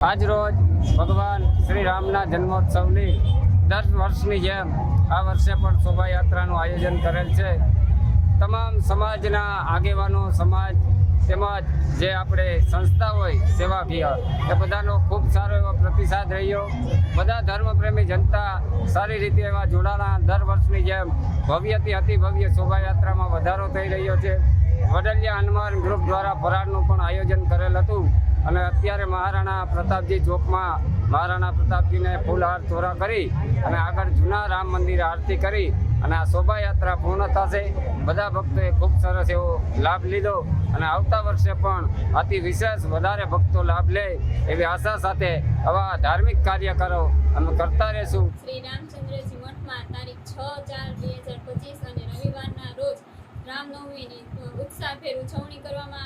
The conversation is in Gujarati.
આજ રોજ ભગવાન શ્રી રામના જન્મોત્સવની દર વર્ષની જેમ આ વર્ષે પણ શોભાયાત્રાનું આયોજન કરેલ છે. તમામ સમાજના આગેવાનો, સમાજ તેમજ જે આપણે સંસ્થા હોય સેવાકીય એ બધાનો ખૂબ સારો એવો પ્રતિસાદ રહ્યો. બધા ધર્મપ્રેમી જનતા સારી રીતે એવા જોડાણા દર વર્ષની જેમ ભવ્યથી અતિ ભવ્ય શોભાયાત્રામાં વધારો થઈ રહ્યો છે. વડલિયા હનુમાન ગ્રુપ દ્વારા ફરાળનું પણ આયોજન કરેલ હતું. અને અત્યારે મહારાણા પ્રતાપજી ચોકમાં મહારાણા પ્રતાપજીને ફૂલહાર ચોરા કરી અને આગળ જૂના રામ મંદિરે આરતી કરી અને આ શોભાયાત્રા પૂર્ણ થશે. બધા ભક્તોએ ખૂબ સરસ એવો લાભ લીધો અને આવતા વર્ષે પણ અતિ વિશેષ વધારે ભક્તો લાભ લે એવી આશા સાથે આવા ધાર્મિક કાર્યકરો અમે કરતા રહેશું. શ્રી રામચંદ્ર મઠમાં તારીખ છ ચાર બે હજાર પચીસ અને રવિવારના રોજ રામનવમીની ઉત્સાહભેર ઉજવણી કરવામાં